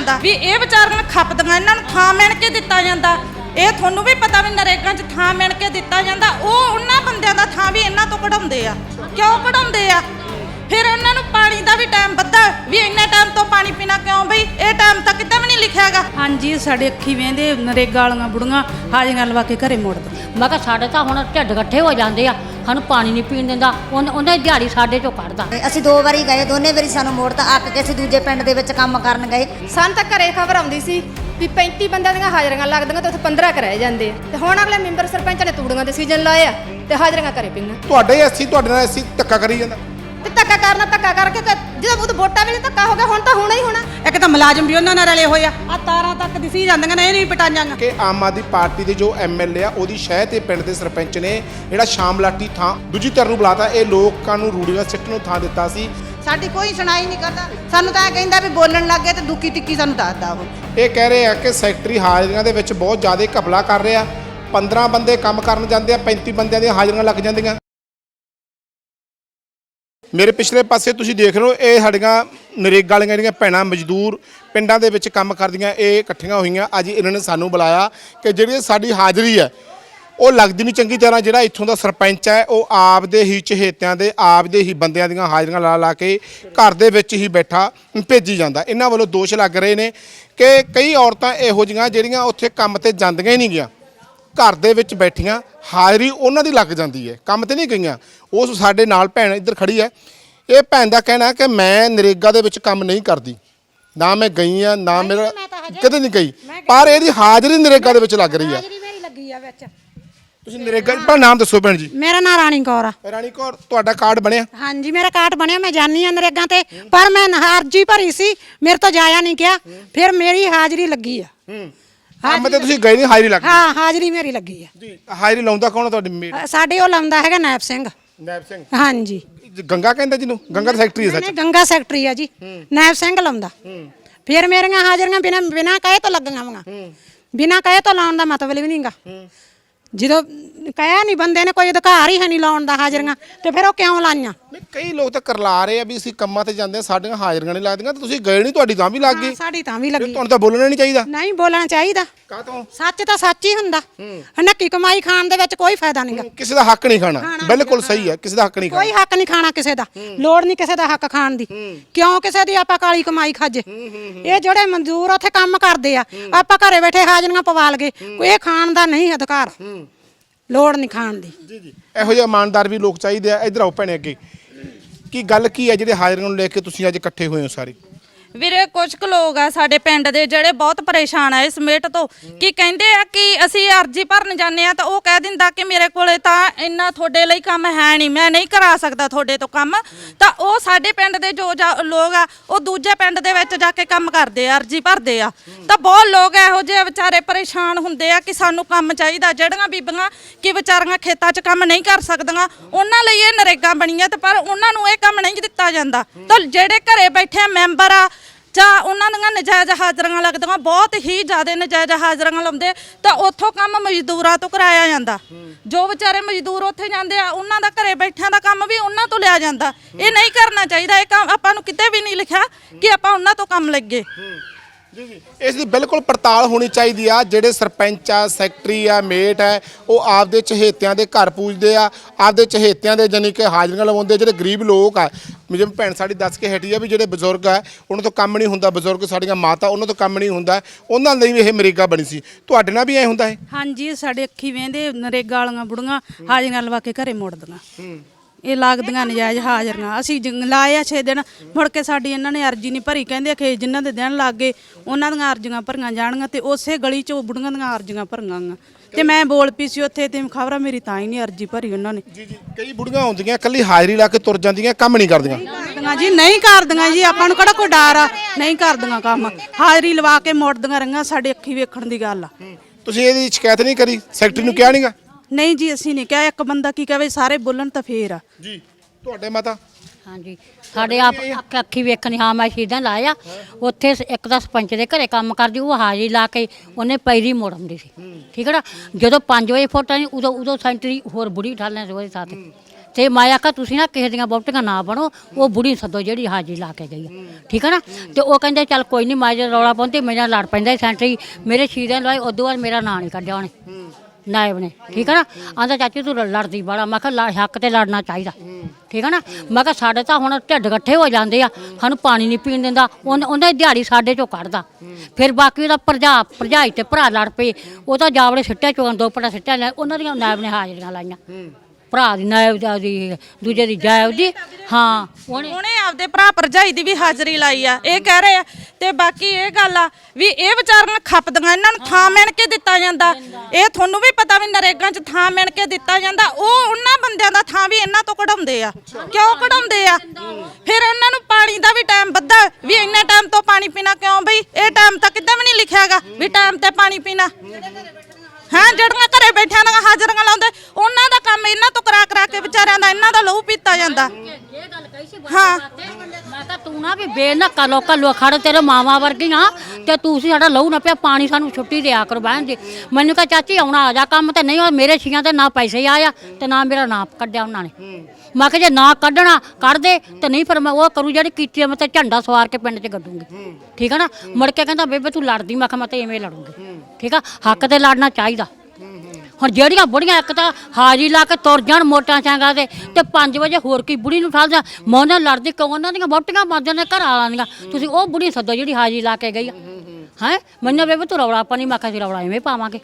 ਜਾਂਦਾ। ਵੀ ਇਹ ਵਿਚਾਰੀਆਂ ਖਪਦੀਆਂ ਇਹਨਾਂ ਨੂੰ ਥਾਂ ਮਿਣ ਕੇ ਦਿੱਤਾ ਜਾਂਦਾ। ਇਹ ਤੁਹਾਨੂੰ ਵੀ ਪਤਾ ਵੀ ਨਰੇਗਾ 'ਚ ਥਾਂ ਮਿਣ ਕੇ ਦਿੱਤਾ ਜਾਂਦਾ। ਉਹ ਉਹਨਾਂ ਬੰਦਿਆਂ ਦਾ ਥਾਂ ਵੀ ਇਹਨਾਂ ਤੋਂ ਕਢਾਉਂਦੇ ਆ। ਕਿਉਂ ਕਢਾਉਂਦੇ ਆ? ਫਿਰ ਉਹਨਾਂ ਨੂੰ ਪਾਣੀ ਦਾ ਵੀ ਟਾਈਮ ਵੱਧਾ ਵੀ ਇੰਨੇ ਟਾਈਮ ਤੋਂ ਪਾਣੀ ਪੀਣਾ ਕਿਉਂ ਬਈ? ਇਹ ਟਾਈਮ ਤਾਂ ਕਿਤੇ ਵੀ ਨਹੀਂ ਲਿਖਿਆਗਾ ਹਾਂਜੀ ਸਾਡੇ ਅੱਖੀ ਵੇਂਦੇ ਨਰੇਗਾ ਵਾਲੀਆਂ ਬੁੜੀਆਂ ਹਾਜ਼ੀਆਂ ਲਵਾ ਕੇ ਘਰੇ ਮੋੜ ਦਿੰਦੇ ਮੈਂ ਕਿਹਾ ਸਾਡੇ ਤਾਂ ਹੁਣ ਢਿੱਡ ਇਕੱਠੇ ਹੋ ਜਾਂਦੇ ਆ ਸਾਨੂੰ ਪਾਣੀ ਨਹੀਂ ਪੀਣ ਦਿੰਦਾ ਉਹਨੇ ਦਿਹਾੜੀ ਸਾਡੇ ਚੋਂ ਕੱਢਦਾ। ਅਸੀਂ ਦੋ ਵਾਰੀ ਗਏ ਦੋਨੇ ਵਾਰੀ ਸਾਨੂੰ ਮੋੜਤਾ ਅੱਕ ਕੇ ਅਸੀਂ ਦੂਜੇ ਪਿੰਡ ਦੇ ਵਿੱਚ ਕੰਮ ਕਰਨ ਗਏ। ਸਾਨੂੰ ਤਾਂ ਘਰੇ ਖਬਰ ਆਉਂਦੀ ਸੀ ਵੀ 35 ਬੰਦਿਆਂ ਦੀਆਂ ਹਾਜ਼ਰੀਆਂ ਲੱਗਦੀਆਂ ਤੇ ਉੱਥੇ 15 ਕੁ ਰਹਿ ਜਾਂਦੇ ਆ। ਤੇ ਹੁਣ ਅਗਲੇ ਮੈਂਬਰ ਸਰਪੰਚ ਨੇ ਤੂੜੀਆਂ ਦੇ ਸੀਜ਼ਨ ਲਾਏ ਆ ਤੇ ਹਾਜ਼ਰੀਆਂ ਘਰੇ ਪਈਆਂ। ਤੁਹਾਡੇ ਅਸੀਂ ਤੁਹਾਡੇ ਨਾਲ ਅਸੀਂ ਧੱਕਾ ਕਰੀ ਜਾਂਦਾ। ਤੇ ਧੱਕਾ ਕਰਨਾ ਧੱਕਾ ਕਰਕੇ ਤੇ ਜਦੋਂ ਉਹ ਵੋਟਾਂ ਵੇਲੇ ਧੱਕਾ ਹੋ ਗਿਆ ਹੁਣ ਤਾਂ ਹੋਣਾ ਹੀ ਹੋਣਾ। ਇੱਕ ਤਾਂ ਮੁਲਾਜ਼ਮ ਵੀ ਉਹਨਾਂ ਨਾਲ ਰਲੇ ਹੋਏ ਆ। ਆ ਤਾਰਾਂ ਤੱਕ ਦਿਸੀ ਜਾਂਦੀਆਂ ਨੇ ਇਹ ਨਹੀਂ ਪਟਾਈਆਂ ਕਿ ਆਮ ਆਦਮੀ ਪਾਰਟੀ ਦੇ ਜੋ ਐਮਐਲਏ ਆ ਉਹਦੀ ਸ਼ਹਿ ਤੇ ਪਿੰਡ ਦੇ ਸਰਪੰਚ ਨੇ ਜਿਹੜਾ ਸ਼ਾਮਲਾਟੀ ਥਾਂ ਦੂਜੀ ਧਿਰ ਨੂੰ ਬੁਲਾਤਾ ਇਹ ਲੋਕਾਂ ਨੂੰ ਰੂੜੀਆਂ ਸਿੱਟਣ ਨੂੰ ਥਾਂ ਦਿੱਤਾ ਸੀ। ਸਾਡੀ ਕੋਈ ਸੁਣਾਈ ਨਹੀਂ ਕਰਦਾ। ਸਾਨੂੰ ਤਾਂ ਇਹ ਕਹਿੰਦਾ ਵੀ ਬੋਲਣ ਲੱਗ ਗਏ ਤੇ ਦੁੱਕੀ ਟਿੱਕੀ ਸਾਨੂੰ ਦੱਸਦਾ ਉਹ ਇਹ ਕਹਿ ਰਹੇ ਆ ਕਿ ਸੈਕਟਰੀ ਹਾਜ਼ਰੀਆਂ ਦੇ ਵਿੱਚ ਬਹੁਤ ਜ਼ਿਆਦਾ ਘਪਲਾ ਕਰ ਰਿਹਾ। 15 ਬੰਦੇ ਕੰਮ ਕਰਨ ਜਾਂਦੇ ਆ 35 ਬੰਦਿਆਂ ਦੀਆਂ ਹਾਜ਼ਰੀਆਂ ਲੱਗ ਜਾਂਦੀਆਂ। ਮੇਰੇ ਪਿਛਲੇ ਪਾਸੇ ਤੁਸੀਂ ਦੇਖ ਰਹੇ ਹੋ, ਇਹ ਸਾਡੀਆਂ ਨਰੇਗਾ ਵਾਲੀਆਂ ਜਿਹੜੀਆਂ ਭੈਣਾਂ, ਮਜ਼ਦੂਰ ਪਿੰਡਾਂ ਦੇ ਵਿੱਚ ਕੰਮ ਕਰਦੀਆਂ, ਇਹ ਇਕੱਠੀਆਂ ਹੋਈਆਂ। ਅੱਜ ਇਹਨਾਂ ਨੇ ਸਾਨੂੰ ਬੁਲਾਇਆ ਕਿ ਜਿਹੜੀ ਸਾਡੀ ਹਾਜ਼ਰੀ ਹੈ, ਉਹ ਲੱਗਦੀ ਨਹੀਂ ਚੰਗੀ ਤਰ੍ਹਾਂ ਜਿਹੜਾ ਇੱਥੋਂ ਦਾ ਸਰਪੰਚ ਹੈ, ਉਹ ਆਪਦੇ ਹੀ ਚਹੇਤਿਆਂ ਦੇ, ਆਪਦੇ ਹੀ ਬੰਦਿਆਂ ਦੀਆਂ ਹਾਜ਼ਰੀਆਂ ਲਾ ਲਾ ਕੇ ਘਰ ਦੇ ਵਿੱਚ ਹੀ ਬੈਠਾ, ਭੇਜੀ ਜਾਂਦਾ। ਇਹਨਾਂ ਵੱਲੋਂ ਦੋਸ਼ ਲੱਗ ਰਹੇ ਨੇ ਕਿ ਕਈ ਔਰਤਾਂ ਇਹੋ ਜਿਹੀਆਂ ਜਿਹੜੀਆਂ ਉੱਥੇ ਕੰਮ ਤੇ ਜਾਂਦੀਆਂ ਹੀ ਨਹੀਂ ਗਿਆ ਘਰ ਦੇ ਵਿੱਚ ਬੈਠੀਆਂ ਹਾਜ਼ਰੀ ਉਹਨਾਂ ਦੀ ਲੱਗ ਜਾਂਦੀ ਹੈ। ਕੰਮ ਤੇ ਨਹੀਂ ਗਈਆਂ। ਉਸ ਸਾਡੇ ਨਾਲ ਭੈਣ ਇੱਧਰ ਖੜੀ ਹੈ। ਇਹ ਭੈਣ ਦਾ ਕਹਿਣਾ ਹੈ ਕਿ ਮੈਂ ਨਰੇਗਾ ਦੇ ਵਿੱਚ ਕੰਮ ਨਹੀਂ ਕਰਦੀ। ਨਾ ਮੈਂ ਗਈ ਆ ਨਾ ਮੇਰਾ ਕਦੇ ਨਹੀਂ ਗਈ। ਪਰ ਇਹਦੀ ਹਾਜ਼ਰੀ ਨਰੇਗਾ ਦੇ ਵਿੱਚ ਲੱਗ ਰਹੀ ਹੈ। ਮੇਰੀ ਲੱਗੀ ਆ ਵਿੱਚ। ਤੁਸੀਂ ਨਰੇਗਾ ਆਪਣਾ ਨਾਮ ਦੱਸੋ ਭੈਣ ਜੀ। ਮੇਰਾ ਨਾਂ ਰਾਣੀ ਕੌਰ ਆ। ਰਾਣੀ ਕੌਰ ਤੁਹਾਡਾ ਕਾਰਡ ਬਣਿਆ? ਹਾਂਜੀ ਮੇਰਾ ਕਾਰਡ ਬਣਿਆ। ਮੈਂ ਜਾਨੀ ਆ ਨਰੇਗਾ ਤੇ ਪਰ ਮੈਂ ਅਰਜੀ ਭਰੀ ਸੀ। ਮੇਰੇ ਤੋਂ ਜਾਇਆ ਨਹੀਂ ਗਿਆ। ਫਿਰ ਮੇਰੀ ਹਾਜ਼ਰੀ ਲੱਗੀ ਆ। ਕੰਮ ਤੇ ਤੁਸੀਂ ਗਏ ਨਹੀਂ ਹਾਜ਼ਰੀ ਲੱਗ ਹਾਂ ਹਾਜ਼ਰੀ ਮੇਰੀ ਲੱਗੀ ਆ। ਜੀ ਹਾਜ਼ਰੀ ਲਾਉਂਦਾ ਕੌਣ ਆ ਤੁਹਾਡੀ ਮੇਡ? ਅ, ਸਾਡੇ ਉਹ ਲਾਉਂਦਾ ਹੈਗਾ ਨੈਬ ਸਿੰਘ। ਨੈਬ ਸਿੰਘ। ਹਾਂਜੀ। ਗੰਗਾ ਕਹਿੰਦਾ ਜਿਹਨੂੰ? ਗੰਗਾ ਸੈਕਟਰੀ ਹੈ ਸੱਚ। ਗੰਗਾ ਸੈਕਟਰੀ ਆ ਜੀ। ਨੈਬ ਸਿੰਘ ਲਾਉਂਦਾ। ਫਿਰ ਮੇਰੀਆਂ ਹਾਜ਼ਰੀਆਂ ਬਿਨਾ ਬਿਨਾ ਕਹੇ ਤੋਂ ਲੱਗੀਆਂ ਵਾਂ। ਬਿਨਾ ਕਹੇ ਤੋਂ ਲਾਉਣ ਦਾ ਮਤਲਬ ਵੀ ਨਹੀਂਗਾ। ਜਦੋਂ ਕਹਿਆ ਨਹੀਂ ਬੰਦੇ ਨੇ ਕੋਈ ਅਧਿਕਾਰ ਹੀ ਹੈ ਨਹੀਂ ਲਾਉਣ ਦਾ ਹਾਜ਼ਰੀਆਂ। ਤੇ ਫਿਰ ਉਹ ਕਿਉਂ ਲਾਈਆਂ? ਨਹੀਂ ਕਈ ਲੋਕ ਤਾਂ ਕਰਲਾ ਰਹੇ ਆ ਵੀ ਅਸੀਂ ਕੰਮਾਂ ਤੇ ਜਾਂਦੇ ਆ ਸਾਡੀਆਂ ਹਾਜ਼ਰੀਆਂ ਨਹੀਂ ਲੱਗਦੀਆਂ ਤੇ ਤੁਸੀਂ ਗਏ ਨਹੀਂ ਤੁਹਾਡੀ ਤਾਂ ਵੀ ਲੱਗ ਗਈ। ਸਾਡੀ ਤਾਂ ਵੀ ਲੱਗੀ ਤੁਹਾਨੂੰ ਤਾਂ ਬੋਲਣਾ ਨਹੀਂ ਚਾਹੀਦਾ। ਨਹੀਂ ਬੋਲਣਾ ਚਾਹੀਦਾ। ਕਾਹ ਤੋਂ? ਸੱਚ ਤਾਂ ਸੱਚ ਹੀ ਹੁੰਦਾ। ਨੱਕੀ ਕਮਾਈ ਖਾਣ ਦੇ ਵਿੱਚ ਕੋਈ ਫਾਇਦਾ ਨਹੀਂਗਾ ਕਿਸੇ ਦਾ ਹੱਕ ਨਹੀਂ ਖਾਣਾ। ਬਿਲਕੁਲ ਸਹੀ ਹੈ ਕਿਸੇ ਦਾ ਹੱਕ ਨਹੀਂ ਖਾਣਾ। ਕੋਈ ਹੱਕ ਨਹੀਂ ਖਾਣਾ ਕਿਸੇ ਦਾ। ਲੋੜ ਨਹੀਂ ਕਿਸੇ ਦਾ ਹੱਕ ਖਾਣ ਦੀ। ਕਿਉਂ ਕਿਸੇ ਦੀ ਆਪਾਂ ਕਾਲੀ ਕਮਾਈ ਖਾਜੇ? ਇਹ ਜਿਹੜੇ ਮਜ਼ਦੂਰ ਉੱਥੇ ਕੰਮ ਕਰਦੇ ਆ ਆਪਾਂ ਘਰੇ ਬੈਠੇ ਹਾਜ਼ਰੀਆਂ ਪਵਾ ਲਗੇ। ਕੋਈ ਇਹ ਖਾਣ ਦਾ ਨਹੀਂ ਅਧਿਕਾਰ। ਲੋੜ ਨਹੀਂ ਖਾਣ ਦੀ। ਜੀ ਜੀ। ਇਹੋ ਜਿਹੇ ਇਮਾਨਦਾਰ ਵੀ ਲੋਕ ਚਾਹੀਦੇ ਆ ਇਧਰ ਆਓ ਭੈਣੇ ਅੱਗੇ। ਕੀ ਗੱਲ ਕੀ ਹੈ ਜਿਹੜੇ ਹਾਜ਼ਰ ਨੂੰ ਲੈ ਕੇ ਤੁਸੀਂ ਅੱਜ ਇਕੱਠੇ ਹੋਏ ਹੋ ਸਾਰੇ? ਵੀਰੇ ਕੁਝ ਕੁ ਲੋਕ ਆ ਸਾਡੇ ਪਿੰਡ ਦੇ ਜਿਹੜੇ ਬਹੁਤ ਪਰੇਸ਼ਾਨ ਆ ਇਸ ਮੇਟ ਤੋਂ। ਕਿ ਕਹਿੰਦੇ ਆ ਕਿ ਅਸੀਂ ਅਰਜੀ ਭਰਨ ਜਾਂਦੇ ਆ ਤਾਂ ਉਹ ਕਹਿ ਦਿੰਦਾ ਕਿ ਮੇਰੇ ਕੋਲੇ ਤਾਂ ਇੰਨਾ ਤੁਹਾਡੇ ਲਈ ਕੰਮ ਹੈ ਨਹੀਂ, ਮੈਂ ਨਹੀਂ ਕਰਾ ਸਕਦਾ ਤੁਹਾਡੇ ਤੋਂ ਕੰਮ। ਤਾਂ ਉਹ ਸਾਡੇ ਪਿੰਡ ਦੇ ਜੋ ਜਾ- ਲੋਕ ਆ, ਉਹ ਦੂਜੇ ਪਿੰਡ ਦੇ ਵਿੱਚ ਜਾ ਕੇ ਕੰਮ ਕਰਦੇ ਆ, ਅਰਜੀ ਭਰਦੇ ਆ। ਤਾਂ ਬਹੁਤ ਲੋਕ ਇਹੋ ਜਿਹੇ ਵਿਚਾਰੇ ਪਰੇਸ਼ਾਨ ਹੁੰਦੇ ਆ ਕਿ ਸਾਨੂੰ ਕੰਮ ਚਾਹੀਦਾ, ਜਿਹੜੀਆਂ ਬੀਬੀਆਂ ਕਿ ਵਿਚਾਰੀਆਂ ਖੇਤਾਂ 'ਚ ਕੰਮ ਨਹੀਂ ਕਰ ਸਕਦੀਆਂ, ਉਹਨਾਂ ਲਈ ਇਹ ਨਰੇਗਾ ਬਣੀਆਂ ਆ ਤੇ ਪਰ ਉਹਨਾਂ ਨੂੰ ਇਹ ਕੰਮ ਨਹੀਂ ਦਿੱਤਾ ਜਾਂਦਾ। ਤਾਂ ਜਿਹੜੇ ਘਰੇ ਬੈਠੇ ਮੈਂਬਰ ਆ ਜਾਂ ਉਹਨਾਂ ਦੀਆਂ ਨਜਾਇਜ਼ ਹਾਜ਼ਰੀਆਂ ਲੱਗਦੀਆਂ, ਬਹੁਤ ਹੀ ਜ਼ਿਆਦਾ ਨਜਾਇਜ਼ ਹਾਜ਼ਰੀਆਂ ਲਾਉਂਦੇ, ਤਾਂ ਉੱਥੋਂ ਕੰਮ ਮਜ਼ਦੂਰਾਂ ਤੋਂ ਕਰਾਇਆ ਜਾਂਦਾ। ਜੋ ਵਿਚਾਰੇ ਮਜ਼ਦੂਰ ਉੱਥੇ ਜਾਂਦੇ ਆ, ਉਹਨਾਂ ਦਾ ਘਰੇ ਬੈਠਿਆਂ ਦਾ ਕੰਮ ਵੀ ਉਹਨਾਂ ਤੋਂ ਲਿਆ ਜਾਂਦਾ। ਇਹ ਨਹੀਂ ਕਰਨਾ ਚਾਹੀਦਾ, ਇਹ ਕੰਮ ਆਪਾਂ ਨੂੰ ਕਿਤੇ ਵੀ ਨਹੀਂ ਲਿਖਿਆ ਕਿ ਆਪਾਂ ਉਹਨਾਂ ਤੋਂ ਕੰਮ ਲੱਗੇ। ਇਸ ਦੀ ਬਿਲਕੁਲ ਪੜਤਾਲ ਹੋਣੀ ਚਾਹੀਦੀ ਆ, ਜਿਹੜੇ ਸਰਪੰਚ ਆ, ਸੈਕਟਰੀ ਆ, ਮੇਟ ਹੈ ਉਹ ਆਪਦੇ ਚਹੇਤਿਆਂ ਦੇ ਘਰ ਪੂਜਦੇ ਆ, ਆਪਦੇ ਚਹੇਤਿਆਂ ਦੇ ਜਾਨੀ ਕਿ ਹਾਜ਼ਰੀਆਂ ਲਵਾਉਂਦੇ ਜਿਹੜੇ ਗਰੀਬ ਲੋਕ ਆ ਜਿਵੇਂ ਭੈਣ ਸਾਡੀ ਦੱਸ ਕੇ ਹਟੀ ਆ ਵੀ ਜਿਹੜੇ ਬਜ਼ੁਰਗ ਆ, ਉਹਨਾਂ ਤੋਂ ਕੰਮ ਨਹੀਂ ਹੁੰਦਾ, ਬਜ਼ੁਰਗ ਸਾਡੀਆਂ ਮਾਤਾ, ਉਹਨਾਂ ਤੋਂ ਕੰਮ ਨਹੀਂ ਹੁੰਦਾ। ਉਹਨਾਂ ਲਈ ਇਹ ਮਰੀਗਾ ਬਣੀ ਸੀ। ਤੁਹਾਡੇ ਨਾਲ ਵੀ ਐ ਹੁੰਦਾ ਹੈ ਹਾਂਜੀ, ਸਾਡੇ ਅੱਖੀ ਵੇਂਦੇ, ਨਰੇਗਾ ਵਾਲੀਆਂ ਬੁੜੀਆਂ ਹਾਜ਼ਰੀਆਂ ਲਵਾ ਕੇ ਘਰੇ ਮੋੜਦੀਆਂ ਇਹ ਲੱਗਦੀਆਂ ਨਜਾਇਜ਼ ਹਾਜ਼ਰੀਆਂ। ਅਸੀਂ ਲਾਇਆ ਲਾਏ 6 ਦਿਨ, ਮੁੜ ਕੇ ਸਾਡੀ ਇਹਨਾਂ ਨੇ ਅਰਜੀ ਨਹੀਂ ਭਰੀ। ਕਹਿੰਦੇ ਕਿ ਜਿਨ੍ਹਾਂ ਦੇ ਦਿਨ ਲੱਗ ਗਏ, ਉਹਨਾਂ ਦੀਆਂ ਅਰਜ਼ੀਆਂ ਭਰੀਆਂ ਜਾਣਗੀਆਂ ਤੇ ਉਸੇ ਗਲੀ 'ਚ ਉਹ ਬੁੜੀਆਂ ਦੀਆਂ ਅਰਜ਼ੀਆਂ ਭਰੀਆਂ ਗਈਆਂ। ਤੇ ਮੈਂ ਬੋਲ ਪਈ ਸੀ ਉੱਥੇ ਤੇ ਖਬਰਾਂ ਮੇਰੀ ਤਾਂ ਹੀ ਨਹੀਂ ਅਰਜੀ ਭਰੀ ਉਹਨਾਂ ਨੇ। ਜੀ ਜੀ ਕਈ ਬੁੜੀਆਂ ਹੁੰਦੀਆਂ ਕੱਲੀ ਹਾਜ਼ਰੀ ਲਾ ਕੇ ਤੁਰ ਜਾਂਦੀਆਂ ਕੰਮ ਨਹੀਂ ਕਰਦੀਆਂ। ਕਰਦੀਆਂ ਜੀ ਨਹੀਂ ਕਰਦੀਆਂ ਜੀ ਆਪਾਂ ਨੂੰ ਕਿਹੜਾ ਕੋਈ ਡਰ ਆ? ਨਹੀਂ ਕਰਦੀਆਂ ਕੰਮ। ਹਾਜ਼ਰੀ ਲਵਾ ਕੇ ਮੋੜਦੀਆਂ ਰਹੀਆਂ ਸਾਡੇ ਅੱਖੀ ਵੇਖਣ ਦੀ ਗੱਲ ਆ। ਤੁਸੀਂ ਇਹਦੀ ਸ਼ਿਕਾਇਤ ਨਹੀਂ ਕਰੀ? ਸੈਕਟਰੀ ਨੂੰ ਕਿਹਾ ਨਹੀਂਗਾ? ਨਹੀਂ ਜੀ ਅਸੀਂ ਨਹੀਂ ਕਿਹਾ। ਇੱਕ ਬੰਦਾ ਕੀ ਕਹੇ ਸਾਰੇ ਬੋਲਣ ਤਾਂ ਫੇਰ ਆ। ਜੀ ਤੁਹਾਡੇ ਮਾਤਾ? ਹਾਂਜੀ ਸਾਡੇ ਆਪ ਅੱਖ ਅੱਖੀ ਵੇਖਣੀ ਹਾਂ, ਮੈਂ ਸ਼ਹੀਦਾਂ ਲਾਇਆ। ਉੱਥੇ ਸ- ਇੱਕ ਤਾਂ ਸਰਪੰਚ ਦੇ ਘਰੇ ਕੰਮ ਕਰਦੀ, ਉਹ ਹਾਜ਼ਰੀ ਲਾ ਕੇ ਉਹਨੇ ਪੈਰੀ ਮੋੜਾਉਂਦੀ ਸੀ। ਠੀਕ ਹੈ ਨਾ? ਜਦੋਂ 5 ਵਜੇ ਫੋਟੋ ਨਹੀਂ ਉਦੋਂ ਉਦੋਂ ਸੈਂਟਰੀ ਹੋਰ ਬੁੜੀ ਠਾਲਣਾ ਸੀ ਉਹਦੇ ਸਾਥ। ਤੇ ਮਾਇਆ ਆਖਿਆ, ਤੁਸੀਂ ਨਾ ਕਿਸੇ ਦੀਆਂ ਬੋਟੀਆਂ ਨਾ ਬਣੋ, ਉਹ ਬੁੜੀ ਸੱਦੋ ਜਿਹੜੀ ਹਾਜ਼ਰੀ ਲਾ ਕੇ ਗਈ ਆ। ਠੀਕ ਹੈ ਨਾ? ਤੇ ਉਹ ਕਹਿੰਦੇ, ਚੱਲ ਕੋਈ ਨਹੀਂ ਮੈਂ ਜਦੋਂ ਰੌਲਾ ਪਾਉਂਦੀ, ਮੇਰੇ ਨਾਲ ਲੜ ਪੈਂਦਾ ਸੀ ਸੈਂਟਰੀ। ਮੇਰੇ ਸ਼ੀਰਿਆਂ ਲਵਾਏ ਉਦੋਂ ਬਾਅਦ ਮੇਰਾ ਨਾਂ ਨਹੀਂ ਕੱਢਿਆ ਉਹਨੇ। ਨਾਇਬ ਨੇ, ਠੀਕ ਹੈ ਨਾ? ਆਂਦਾ ਚਾਚੀ, ਤੂੰ ਲੜਦੀ ਬੜਾ ਮੈਂ ਕਿਹਾ ਲੜ- ਹੱਕ ਤੇ ਲੜਨਾ ਚਾਹੀਦਾ। ਠੀਕ ਹੈ ਨਾ? ਮੈਂ ਕਿਹਾ, ਸਾਡੇ ਤਾਂ ਹੁਣ ਢਿੱਡ ਇਕੱਠੇ ਹੋ ਜਾਂਦੇ ਆ। ਸਾਨੂੰ ਪਾਣੀ ਨਹੀਂ ਪੀਣ ਦਿੰਦਾ। ਉਹਨ- ਦੀ ਦਿਹਾੜੀ ਸਾਡੇ ਚੋਂ ਕੱਢਦਾ। ਫਿਰ ਬਾਕੀ ਉਹਦਾ ਭਰਜਾ, ਭਰਜਾਈ ਤੇ ਭਰਾ ਲੜ ਪਏ। ਉਹ ਤਾਂ ਜਾਵੜੇ ਸਿੱਟਿਆ, ਚੋਂ ਦੋ ਪੜਾ ਸਿੱਟਿਆ ਲੈ, ਉਹਨਾਂ ਦੀਆਂ ਨਾਇਬ ਨੇ ਹਾਜ਼ਰੀਆਂ ਲਾਈਆਂ। ਭਰਾ ਦੀ ਨਾਇਬ ਦਾ ਦੀ ਦੂਜੇ ਦੀ ਜਾਇਬ ਦੀ ਹਾਂ ਉਹਨੇ ਉਹਨੇ ਆਪਦੇ ਭਰਾ ਭਰਜਾਈ ਦੀ ਵੀ ਹਾਜ਼ਰੀ ਲਾਈ ਆ ਇਹ ਕਹਿ ਰਹੇ ਆ। ਤੇ ਬਾਕੀ ਇਹ ਗੱਲ ਆ ਵੀ ਇਹ ਵਿਚਾਰੀਆਂ ਖੱਪਦੀਆਂ ਇਹਨਾਂ ਨੂੰ ਥਾਂ ਮਿਣ ਕੇ ਦਿੱਤਾ ਜਾਂਦਾ। ਇਹ ਤੁਹਾਨੂੰ ਵੀ ਪਤਾ ਵੀ ਨਰੇਗਾ 'ਚ ਥਾਂ ਮਿਣ ਕੇ ਦਿੱਤਾ ਜਾਂਦਾ। ਉਹ ਉਹਨਾਂ ਬੰਦਿਆਂ ਦਾ ਥਾਂ ਵੀ ਇਹਨਾਂ ਤੋਂ ਕਢਾਉਂਦੇ ਆ। ਕਿਉਂ ਕਢਾਉਂਦੇ ਆ? ਫਿਰ ਉਹਨਾਂ ਨੂੰ ਪਾਣੀ ਦਾ ਵੀ ਟਾਈਮ ਬੱਧਾ ਵੀ ਇੰਨੇ ਟਾਈਮ ਤੋਂ ਪਾਣੀ ਪੀਣਾ ਕਿਉਂ ਬਈ? ਇਹ ਟਾਈਮ ਤਾਂ ਕਿੱਦਾਂ ਵੀ ਨਹੀਂ ਲਿਖਿਆਗਾ ਵੀ ਟਾਈਮ ਤੇ ਪਾਣੀ ਪੀਣਾ। ਹਾਂ ਜਿਹੜੀਆਂ ਘਰੇ ਬੈਠਿਆਂ ਦੀਆਂ ਹਾਜ਼ਰੀਆਂ ਲਾਉਂਦੇ ਇਹਨਾਂ ਤੋਂ ਕਰਾ ਕਰਾ ਕੇ ਵਿਚਾਰਿਆਂ ਦਾ ਇਹਨਾਂ ਦਾ ਲਹੂ ਪੀਤਾ ਜਾਂਦਾ। ਹਾਂ। ਮੈਂ ਕਿਹਾ ਤੂੰ ਨਾ ਵੀ ਬੇਨਕਾ ਲੋਕਾਂ ਲੋ ਖੜ ਤੇਰੇ ਮਾਵਾ ਵਰਗੀਆਂ ਤੇ ਤੂੰ ਸੀ ਸਾਡਾ ਲਹੂ ਨਾ ਪਿਆ ਪਾਣੀ ਸਾਨੂੰ ਛੁੱਟੀ ਦਿਆ ਕਰੋ ਬਹਿਣ ਦੀ। ਮੈਨੂੰ ਕਹਾ ਚਾਚੀ ਆਉਣਾ ਆ ਜਾ ਕੰਮ ਤੇ ਨਹੀਂ ਉਹ ਮੇਰੇ ਛੀਆਂ ਤੇ ਨਾ ਪੈਸੇ ਆਇਆ ਤੇ ਨਾ ਮੇਰਾ ਨਾਮ ਕੱਢਿਆ ਉਹਨਾਂ ਨੇ। ਮੈਂ ਕਿਹਾ ਜੇ ਨਾ ਕੱਢਣਾ ਕੱਢ ਦੇ ਤੇ ਨਹੀਂ ਫਿਰ ਮੈਂ ਉਹ ਕਰੂ ਜਿਹੜੀ ਕੀਤੀ ਆ, ਮੈਂ ਤੇ ਝੰਡਾ ਸਵਾਰ ਕੇ ਪਿੰਡ 'ਚ ਗੱਡੂੰਗੀ ਠੀਕ ਆ ਨਾ? ਮੁੜ ਕੇ ਕਹਿੰਦਾ ਬੇਬੇ ਤੂੰ ਲੜਦੀ ਮੈਂ ਕਿਹਾ ਮੈਂ ਤੇ ਐਵੇਂ ਲੜੂੰਗੀ। ਠੀਕ ਆ? ਹੱਕ ਤੇ ਲੜਨਾ ਚਾਹੀਦਾ। ਹੁਣ ਜਿਹੜੀਆਂ ਬੁੜੀਆਂ ਇੱਕ ਤਾਂ ਹਾਜੀ ਲਾ ਕੇ ਤੁਰ ਜਾਣ ਮੋਟਾਂ ਚਾਂਗਾ ਤੇ ਤੇ 5 ਵਜੇ ਹੋਰ ਕੀ ਬੁੜੀ ਨੂੰ ਠਾਲ ਜਾ। ਮੈਂ ਉਹਨਾਂ ਲੜਦੀ ਕਿਉਂ? ਉਹਨਾਂ ਦੀਆਂ ਬੋਟੀਆਂ ਮਾਰਦੇ ਨੇ ਘਰ ਵਾਲਾਂ ਦੀਆਂ। ਤੁਸੀਂ ਉਹ ਬੁੜੀ ਸੱਦੋ ਜਿਹੜੀ ਹਾਜੀ ਲਾ ਕੇ ਗਈ ਆ। ਹੈ? ਮੈਨੂੰ ਬੇਬੇ ਤੂੰ ਰੌਲਾ ਪਾਣੀ ਮੈਂ ਕਿਹਾ ਸੀ ਰੌਲਾ ਐਵੇਂ ਪਾਵਾਂਗੇ।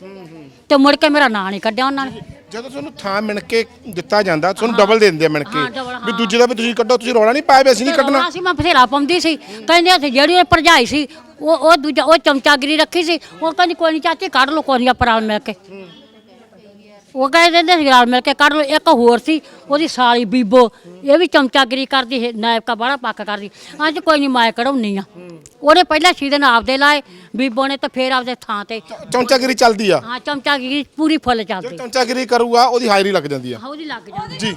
ਤੇ ਮੁੜ ਕੇ ਮੇਰਾ ਨਾਂ ਨਹੀਂ ਕੱਢਿਆ ਉਹਨਾਂ ਨੇ। ਜਦੋਂ ਤੁਹਾਨੂੰ ਥਾਂ ਮਿਣ ਕੇ ਦਿੱਤਾ ਜਾਂਦਾ ਤੁਹਾਨੂੰ ਡਬਲ ਦੇ ਦਿੰਦੇ ਆ ਮਿਣ ਕੇ। ਵੀ ਦੂਜੇ ਦਾ ਵੀ ਤੁਸੀਂ ਕੱਢੋ ਤੁਸੀਂ ਰੌਲਾ ਨਹੀਂ ਪਾਇਆ ਵੀ ਅਸੀਂ ਨਹੀਂ ਕੱਢਣਾ ਰੌਲਾ ਸੀ ਮੈਂ ਬਥੇਰਾ ਪਾਉਂਦੀ ਸੀ। ਕਹਿੰਦੇ ਸੀ ਜਿਹੜੀ ਭਰਜਾਈ ਸੀ ਉਹ ਉਹ ਦੂਜਾ ਉਹ ਚਮਚਾਗਰੀ ਰੱਖੀ ਸੀ। ਉਹ ਕਹਿੰਦੀ ਕੋਈ ਨਹੀਂ ਚਾਚੀ ਕੱਢ ਲਓ ਕੋਈ ਨਹੀਂ ਆਪਾਂ ਰਲ ਮਿਲ ਕੇ। ਉਹ ਕਹਿੰਦੇ ਦਿੰਦੇ ਸੀ ਰਲ ਮਿਲ ਕੇ ਕੱਢ ਲਓ। ਇੱਕ ਹੋਰ ਸੀ ਉਹਦੀ ਸਾਲੀ ਬੀਬੋ ਇਹ ਵੀ ਚਮਚਾਗਰੀ ਕਰਦੀ ਹੈ ਨਾਇਬ ਕਾ ਬੜਾ ਪੱਕ ਕਰਦੀ। ਅੱਜ ਕੋਈ ਨਹੀਂ ਮੈਂ ਕਢਾਉਣੀ ਆ। ਉਹਨੇ ਪਹਿਲਾਂ ਸੀਦਨ ਆਪਦੇ ਲਾਏ ਬੀਬੋ ਨੇ ਤਾਂ ਫੇਰ ਆਪਦੇ ਥਾਂ ਤੇ। ਚੌਂਚਾਗਿਰੀ ਚੱਲਦੀ ਆ। ਹਾਂ ਚਮਚਾਗਰੀ ਪੂਰੀ ਫੁੱਲ ਜੋ ਚੱਲਦੀ ਚੌਂਚਾਗਿਰੀ ਕਰੂਗਾ ਉਹਦੀ ਹਾਜ਼ਰੀ ਲੱਗ ਜਾਂਦੀ ਆ। ਹਾਂ ਉਹਦੀ ਲੱਗ ਜਾਂਦੀ ਜੀ।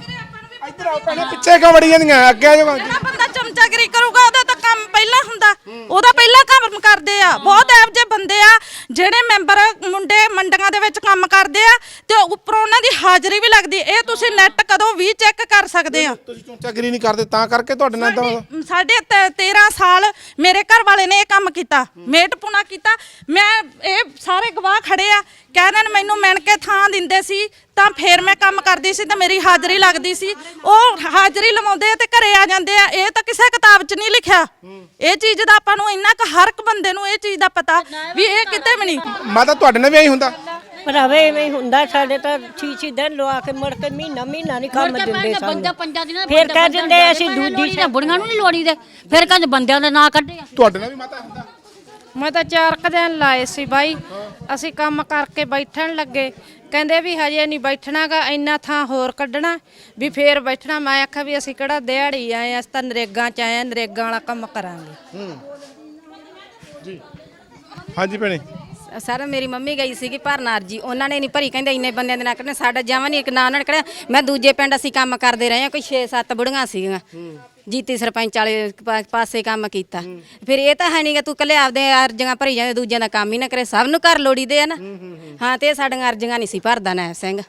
ਇੱਧਰ ਆਓ ਭੈਣੇ। ਪਿੱਛੇ ਕਿਉਂ ਵੜੀ ਜਾਂਦੀਆਂ ਅੱਗੇ ਆ ਜਾਓ ਜਿਹੜਾ ਬੰਦਾ ਚਮਚਾਗਰੀ ਕਰੂਗਾ ਉਹਦਾ ਤਾਂ ਕੰਮ ਪਹਿਲਾਂ ਹੁੰਦਾ। ਉਹਦਾ ਪਹਿਲਾਂ ਕੰਮ ਕਰਦੇ ਆ। ਬਹੁਤ ਇਹੋ ਜਿਹੇ ਬੰਦੇ ਆ ਜਿਹੜੇ ਮੈਂਬਰ ਮੁੰਡੇ ਮੰਡੀਆਂ ਦੇ ਵਿੱਚ ਕੰਮ ਕਰਦੇ ਆ ਤੇ ਉੱਪਰੋਂ ਉਹਨਾਂ ਦੀ ਹਾਜ਼ਰੀ ਵੀ ਲੱਗਦੀ। ਇਹ ਤੁਸੀਂ ਨੈਟ ਕਦੋਂ ਵੀ ਚੈੱਕ ਕਰ ਸਕਦੇ ਆ। ਤੁਸੀਂ ਚੌਂਚਾਗਰੀ ਨਹੀਂ ਕਰਦੇ ਤਾਂ ਕਰਕੇ ਤੁਹਾਡੇ ਨਾਲ ਤਾਂ ਸਾਡੀ- ਸਾਡੇ ਤੇ 13 ਸਾਲ ਮੇਰੇ ਘਰ ਵਾਲੇ ਨੇ ਇਹ ਕੰਮ ਕੀਤਾ। ਮੇਟ ਪੁਣਾ ਕੀਤਾ। ਮੈਂ ਇਹ ਸਾਰੇ ਗਵਾਹ ਖੜੇ ਆ ਕਹਿੰਦੇ ਨੇ ਮੈਨੂੰ ਮਿਣ ਕੇ ਥਾਂ ਦਿੰਦੇ ਸੀ ਤਾਂ ਫੇਰ ਮੈਂ ਕੰਮ ਕਰਦੀ ਸੀ ਤਾਂ ਮੇਰੀ ਹਾਜ਼ਰੀ ਲੱਗਦੀ ਸੀ। ਉਹ ਹਾਜ਼ਰੀ ਲਵਾਉਂਦੇ ਆ ਤੇ ਘਰੇ ਆ ਜਾਂਦੇ ਆ ਇਹ ਤਾਂ ਕਿਸੇ ਕਿਤਾਬ 'ਚ ਨਹੀਂ ਲਿਖਿਆ। ਇਹ ਚੀਜ਼ ਦਾ ਆਪਾਂ ਨੂੰ ਇੰਨਾ ਕੁ ਹਰ ਇੱਕ ਬੰਦੇ ਨੂੰ ਇਹ ਚੀਜ਼ ਦਾ ਪਤਾ ਵੀ ਇਹ ਕਿਤੇ ਵੀ ਨਹੀਂ। ਮਾਤਾ ਤੁਹਾਡੇ ਨਾਲ ਵੀ ਐਂ ਹੁੰਦਾ? ਭਰਾਵੇ ਐਵੇਂ ਹੀ ਹੁੰਦਾ ਸਾਡੇ ਤਾਂ ਛੀ ਛੀ ਦਿਨ ਲਵਾ ਕੇ ਮੁੜ ਕੇ ਮਹੀਨਾ ਮਹੀਨਾ ਨਹੀਂ ਕੰਮ ਦਿੰਦੇ ਸਾਨੂੰ। ਪੰਜਾਂ ਦਿਨਾਂ ਫਿਰ ਕਹਿ ਦਿੰਦੇ ਅਸੀਂ ਦੂਜੀ ਬੁੜੀਆਂ ਨੂੰ ਨਹੀਂ ਲੋੜੀ ਦੇ ਫਿਰ ਕਹਿੰਦੇ ਬੰਦਿਆਂ ਦੇ ਨਾਂ ਕੱਢੇ ਆ। ਤੁਹਾਡੇ ਨਾਲ ਵੀ ਮਾਤਾ ਹੁੰਦਾ। ਮੈਂ ਤਾਂ ਚਾਰ ਕੁ ਦਿਨ ਲਾਏ ਸੀ ਬਾਈ। ਅਸੀਂ ਕੰਮ ਕਰਕੇ ਬੈਠਣ ਲੱਗੇ। ਕਹਿੰਦੇ ਵੀ ਹਜੇ ਨਹੀਂ ਬੈਠਣਾਗਾ ਇੰਨਾ ਥਾਂ ਹੋਰ ਕੱਢਣਾ। ਵੀ ਫੇਰ ਬੈਠਣਾ। ਮੈਂ ਆਖਿਆ ਵੀ ਅਸੀਂ ਕਿਹੜਾ ਦਿਹਾੜੀ ਆਏ ਅਸੀਂ ਤਾਂ ਨਰੇਗਾ ਚ ਆਏ ਆ ਨਰੇਗਾ ਵਾਲਾ ਕੰਮ ਕਰਾਂਗੇ। ਹਾਂਜੀ ਭੈਣੇ। ਸਰ ਮੇਰੀ ਮੰਮੀ ਗਈ ਸੀਗੀ ਭਰਨ ਅਰਜੀ। ਉਹਨਾਂ ਨੇ ਨਹੀਂ ਭਰੀ। ਕਹਿੰਦੇ ਇੰਨੇ ਬੰਦਿਆਂ ਦੇ ਨਾਲ ਕੱਢਣੇ। ਸਾਡਾ ਜਮਾਂ ਨਹੀਂ ਇੱਕ ਨਾਂ ਉਹਨਾਂ ਨੇ ਕੱਢਿਆ। ਮੈਂ ਦੂਜੇ ਪਿੰਡ ਅਸੀਂ ਕੰਮ ਕਰਦੇ ਰਹੇ ਹਾਂ ਕੋਈ 6-7 ਬੁੜੀਆਂ ਸੀਗੀਆਂ। ਜੀਤੀ ਸਰਪੰਚ ਵਾਲੇ ਪਾ- ਪਾਸੇ ਕੰਮ ਕੀਤਾ। ਫਿਰ ਇਹ ਤਾਂ ਹੈ ਨਹੀਂਗਾ ਤੂੰ ਕੱਲੇ ਆਪਦੇ ਅਰਜ਼ੀਆਂ ਭਰੀ ਜਾਂਦੇ ਦੂਜਿਆਂ ਦਾ ਕੰਮ ਹੀ ਨਾ ਕਰੇ ਸਭ ਨੂੰ ਘਰ ਲੋੜੀਦੇ ਆ ਨਾ। ਹਾਂ ਤੇ ਇਹ ਸਾਡੀਆਂ ਅਰਜ਼ੀਆਂ ਨਹੀਂ ਸੀ ਭਰਦਾ ਨਾ ਸਿੰਘ।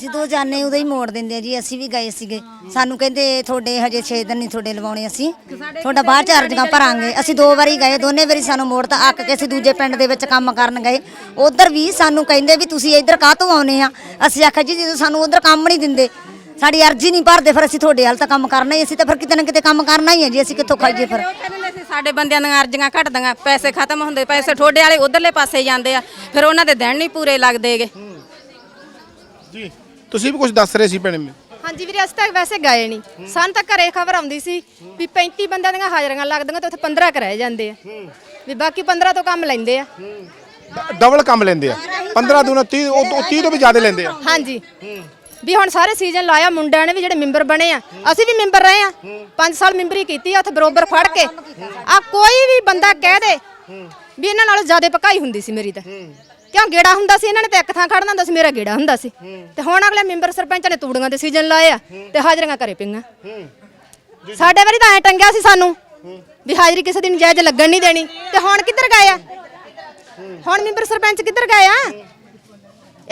ਜਦੋਂ ਜਾਣੇ ਉਦੋਂ ਹੀ ਮੋੜ ਦਿੰਦੇ ਆ ਜੀ ਅਸੀਂ ਵੀ ਗਏ ਸੀਗੇ। ਸਾਨੂੰ ਕਹਿੰਦੇ ਤੁਹਾਡੇ ਹਜੇ 6 ਦਿਨ ਨਹੀਂ ਤੁਹਾਡੇ ਲਵਾਉਣੇ ਅਸੀਂ। ਤੁਹਾਡਾ ਬਾਅਦ ਚ ਅਰਜ਼ੀਆਂ ਭਰਾਂਗੇ। ਅਸੀਂ ਦੋ ਵਾਰੀ ਗਏ ਦੋਨੇ ਵਾਰੀ ਸਾਨੂੰ ਮੋੜ ਤਾਂ ਅੱਕ ਕੇ ਅਸੀਂ ਦੂਜੇ ਪਿੰਡ ਦੇ ਵਿੱਚ ਕੰਮ ਕਰਨ ਗਏ। ਉਧਰ ਵੀ ਸਾਨੂੰ ਕਹਿੰਦੇ ਵੀ ਤੁਸੀਂ ਇੱਧਰ ਕਾਹਤੋਂ ਆਉਨੇ ਆ? ਅਸੀਂ ਆਖਿਆ ਜੀ ਜਦੋਂ ਸਾਨੂੰ ਉਧਰ ਕੰਮ ਨਹੀਂ ਦਿੰਦੇ ਸਾਡੀ ਅਰਜ਼ੀ ਨਹੀਂ ਭਰਦੇ ਫਿਰ ਅਸੀਂ ਤੁਹਾਡੇ ਹਾਲ ਤਾਂ ਕੰਮ ਕਰਨਾ ਹੀ ਅਸੀਂ ਤਾਂ ਫਿਰ ਕਿਤੇ ਨਾ ਕਿਤੇ ਕੰਮ ਕਰਨਾ ਹੀ ਹੈ ਜੀ ਅਸੀਂ ਕਿੱਥੋਂ ਖਾਈਏ ਫਿਰ? ਉਹ ਕਹਿੰਦੇ ਨੇ ਅਸੀਂ ਸਾਡੇ ਬੰਦਿਆਂ ਦੀਆਂ ਅਰਜ਼ੀਆਂ ਘਟਦੀਆਂ ਪੈਸੇ ਖਤਮ ਹੁੰਦੇ ਪੈਸੇ ਠੋਡੇ ਵਾਲੇ ਉਧਰਲੇ ਪਾਸੇ ਜਾਂਦੇ ਆ ਫਿਰ ਉਹਨਾਂ ਦੇ ਦਿਨ ਨਹੀਂ ਪੂਰੇ ਲੱਗਦੇਗੇ ਜੀ ਤੁਸੀਂ ਵੀ ਕੁਝ ਦੱਸ ਰਹੇ ਸੀ ਭੈਣੇ ਮੈਨੂੰ। ਹਾਂਜੀ ਵੀਰੇ ਅਸੀਂ ਤਾਂ ਵੈਸੇ ਗਏ ਨਹੀਂ। ਸਾਨੂੰ ਤਾਂ ਘਰੇ ਖਬਰ ਆਉਂਦੀ ਸੀ ਵੀ 35 ਬੰਦਿਆਂ ਦੀਆਂ ਹਾਜ਼ਰੀਆਂ ਲੱਗਦੀਆਂ ਤੇ ਉੱਥੇ 15 ਕੁ ਰਹਿ ਜਾਂਦੇ ਆ। ਵੀ ਬਾਕੀ 15 ਤੋਂ ਕੰਮ ਲੈਂਦੇ ਆ। ਡਬਲ ਕੰਮ ਲੈਂਦੇ ਆ। 15 ਦੂਣਾ 30 ਉਹ 30 ਤੋਂ ਵੀ ਜ਼ਿਆਦਾ ਲੈਂਦੇ ਆ। ਹਾਂਜੀ। ਵੀ ਹੁਣ ਸਾਰੇ ਸੀਜ਼ਨ ਲਾਇਆ, ਮੁੰਡਿਆਂ ਨੇ ਵੀ ਜਿਹੜੇ ਮੈਂਬਰ ਬਣੇ ਆ। ਅਸੀਂ ਵੀ ਮੈਂਬਰ ਰਹੇ ਆ। 5 ਸਾਲ ਮੈਂਬਰੀ ਕੀਤੀ ਆ ਉੱਥੇ ਬਰੋਬਰ ਫੜ ਕੇ। ਆ ਕੋਈ ਵੀ ਬੰਦਾ ਕਹਿ ਦੇ ਵੀ ਇਹਨਾਂ ਨਾਲੋਂ ਜ਼ਿਆਦਾ ਪਕਾਈ ਹੁੰਦੀ ਸੀ ਮੇਰੀ ਤਾਂ। ਕਿਉਂ ਗੇੜਾ ਹੁੰਦਾ ਸੀ? ਇਹਨਾਂ ਨੇ ਤਾਂ ਇੱਕ ਥਾਂ ਖੜਨਾ ਹੁੰਦਾ ਸੀ, ਮੇਰਾ ਗੇੜਾ ਹੁੰਦਾ ਸੀ। ਤੇ ਹੁਣ ਅਗਲੇ ਮੈਂਬਰ ਸਰਪੰਚ ਨੇ ਤੂੜੀਆਂ ਦੇ ਸੀਜ਼ਨ ਲਾਏ ਆ ਤੇ ਹਾਜ਼ਰੀਆਂ ਕਰੇ ਪਈਆਂ। ਸਾਡੇ ਵਾਰੀ ਤਾਂ ਐ ਟੰਗਿਆ ਸੀ ਸਾਨੂੰ ਵੀ ਹਾਜ਼ਰੀ ਕਿਸੇ ਦਿਨ ਜਾਇਜ਼ ਲੱਗਣ ਨਹੀਂ ਦੇਣੀ। ਤੇ ਹੁਣ ਕਿੱਧਰ ਗਏ ਆ? ਹੁਣ ਮੈਂਬਰ ਸਰਪੰਚ ਕਿੱਧਰ ਗਏ ਆ?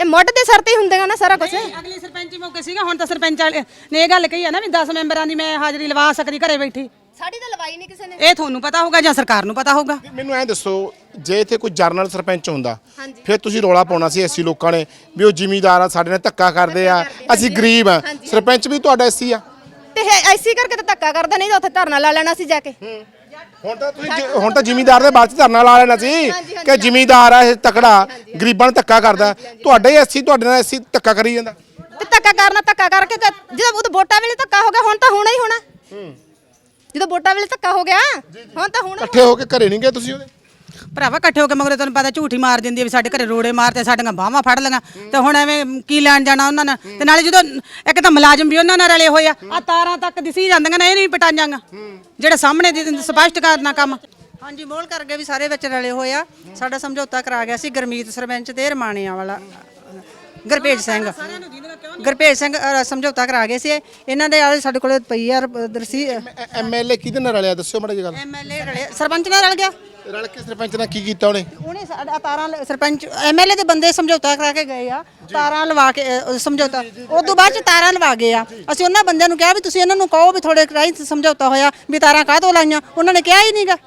ਇਹ ਮੁੱਢ ਦੇ ਸਿਰ ਤੇ ਹੀ ਹੁੰਦੀਆਂ ਨਾ ਸਾਰਾ ਕੁਝ ਅਗਲੀ ਸਰਪੰਚੀ ਮੌਕੇ ਸੀਗਾ ਹੁਣ ਤਾਂ ਸਰਪੰਚ ਵਾਲੇ ਨੇ ਇਹ ਗੱਲ ਕਹੀ ਆ ਨਾ ਵੀ 10 ਮੈਂਬਰਾਂ ਦੀ ਮੈਂ ਹਾਜ਼ਰੀ ਲਵਾ ਸਕਦੀ ਘਰੇ ਬੈਠੀ। ਸਾਡੀ ਤਾਂ ਲਵਾਈ ਨਹੀਂ ਕਿਸੇ ਨੇ। ਇਹ ਤੁਹਾਨੂੰ ਪਤਾ ਹੋਊਗਾ ਜਾਂ ਸਰਕਾਰ ਨੂੰ ਪਤਾ ਹੋਊਗਾ? ਮੈਨੂੰ ਐਂ ਦੱਸੋ ਜੇ ਇੱਥੇ ਕੋਈ ਜਰਨਲ ਸਰਪੰਚ ਹੁੰਦਾ ਫਿਰ ਤੁਸੀਂ ਰੋਲਾ ਪਾਉਣਾ ਸੀ ਐਸੀ ਲੋਕਾਂ ਨੇ ਵੀ ਉਹ ਜ਼ਿਮੀਂਦਾਰ ਆ ਸਾਡੇ ਨਾਲ ਧੱਕਾ ਕਰਦੇ ਆ ਅਸੀਂ ਗਰੀਬ ਆ। ਸਰਪੰਚ ਵੀ ਤੁਹਾਡਾ ਐਸੀ ਆ। ਤੇ ਇਹ ਐਸੀ ਕਰਕੇ ਤਾਂ ਧੱਕਾ ਕਰਦਾ ਨਹੀਂ ਤਾਂ ਉੱਥੇ ਧਰਨਾ ਲਾ ਲੈਣਾ ਸੀ ਜਾ ਕੇ। ਹੁਣ ਤਾਂ ਤੁਸੀਂ ਜ- ਹੁਣ ਤਾਂ ਜ਼ਿਮੀਂਦਾਰ ਦੇ ਬਾਅਦ ਚ ਧਰਨਾ ਲਾ ਲੈਣਾ ਸੀ ਕਿ ਜ਼ਿਮੀਂਦਾਰ ਆ ਇਹ ਤਕੜਾ ਗਰੀਬਾਂ ਨੂੰ ਧੱਕਾ ਕਰਦਾ। ਤੁਹਾਡੇ ਹੀ ਐਸੀ ਤੁਹਾਡੇ ਨਾਲ ਐਸੀ ਧੱਕਾ ਕਰੀ ਜਾਂਦਾ। ਤੇ ਧੱਕਾ ਕਰਨਾ ਧੱਕਾ ਕਰਕੇ ਜਦੋਂ ਉਹ ਵੋਟਾਂ ਵੇਲੇ ਧੱਕਾ ਹੋ ਗਿਆ ਹੁਣ ਤਾਂ ਹੋਣਾ ਹੀ ਹੋਣਾ। ਜਦੋਂ ਵੋਟਾਂ ਵੇਲੇ ਧੱਕਾ ਹੋ ਗਿਆ ਹੁਣ ਤਾਂ ਹੋਣਾ ਇਕੱਠੇ ਹੋ ਕੇ ਘਰੇ ਨਹੀਂ ਗਏ ਤੁਸੀਂ ਉਹਦੇ? ਭਰਾਵਾ ਇਕੱਠੇ ਹੋ ਕੇ ਮਗਰ ਤੁਹਾਨੂੰ ਪਤਾ ਝੂਠੀ ਮਾਰ ਦਿੰਦੀ ਆ ਵੀ ਸਾਡੇ ਘਰੇ ਰੋੜੇ ਮਾਰਤੇ ਸਾਡੀਆਂ ਬਾਹਾਂ ਫੜ ਲਈਆਂ। ਤੇ ਹੁਣ ਐਵੇਂ ਕੀ ਲੈਣ ਜਾਣਾ ਉਹਨਾਂ ਨਾਲ? ਤੇ ਨਾਲੇ ਜਦੋਂ ਇੱਕ ਤਾਂ ਮੁਲਾਜ਼ਮ ਵੀ ਉਹਨਾਂ ਨਾਲ ਰਲੇ ਹੋਏ ਆ ਆ ਤਾਰਾਂ ਤੱਕ ਦਿਸੀ ਜਾਂਦੀਆਂ ਨੇ ਇਹ ਨਹੀਂ ਪਟਾਈਆਂ ਜਿਹੜਾ ਸਾਹਮਣੇ ਦੀ ਸਪਸ਼ਟ ਕਰਨਾ ਕੰਮ। ਹਾਂਜੀ ਮੋਲ ਕਰ ਗਏ ਵੀ ਸਾਰੇ ਵਿੱਚ ਰਲੇ ਹੋਏ ਆ। ਸਾਡਾ ਸਮਝੌਤਾ ਕਰਾ ਗਿਆ ਸੀ ਗਰਮੀਤ ਸਰਪੰਚ ਤੇ ਰਮਾਣਿਆਂ ਵਾਲਾ ਗੁਰਪੇਜ ਸਿੰਘ। ਗੁਰਪੇਜ ਸਿੰਘ ਅ, ਸਮਝੌਤਾ ਕਰਾ ਗਏ ਸੀ ਇਹਨਾਂ ਦੇ ਆਲੇ ਸਾਡੇ ਕੋਲ ਪਈ ਆ ਦਰਸੀ ਐਮਐਲਏ ਕਿਹਦੇ ਨਾਲ ਰਲਿਆ? ਦੱਸਿਓ ਮਾੜਾ ਜੀ ਗੱਲ। ਐਮਐਲਏ ਰਲੇ ਸਰਪੰਚ ਨਾਲ ਰਲ ਗਿਆ। ਰਲ ਕੇ ਸਰਪੰਚ ਨਾਲ ਕੀ ਕੀਤਾ ਉਹਨੇ? ਉਹਨੇ ਸਾਡਾ ਤਾਰਾਂ ਲ- ਸਰਪੰਚ ਐਮਐਲਏ ਦੇ ਬੰਦੇ ਸਮਝੌਤਾ ਕਰਾ ਕੇ ਗਏ ਆ ਤਾਰਾਂ ਲਵਾ ਕੇ ਅ, ਸਮਝੌਤਾ। ਉਸ ਤੋਂ ਬਾਅਦ ਚ ਤਾਰਾਂ ਲਵਾ ਗਏ ਆ। ਅਸੀਂ ਉਹਨਾਂ ਬੰਦਿਆਂ ਨੂੰ ਕਿਹਾ ਵੀ ਤੁਸੀਂ ਇਹਨਾਂ ਨੂੰ ਕਹੋ ਵੀ ਥੋੜੇ ਰਾਹੀਂ ਸਮਝੌਤਾ ਹੋਇਆ ਵੀ ਤਾਰਾਂ ਕਾਹਤੋਂ ਲਾਈਆਂ? ਉਹਨਾਂ ਨੇ ਕਿਹਾ ਹੀ ਨਹੀਂਗਾ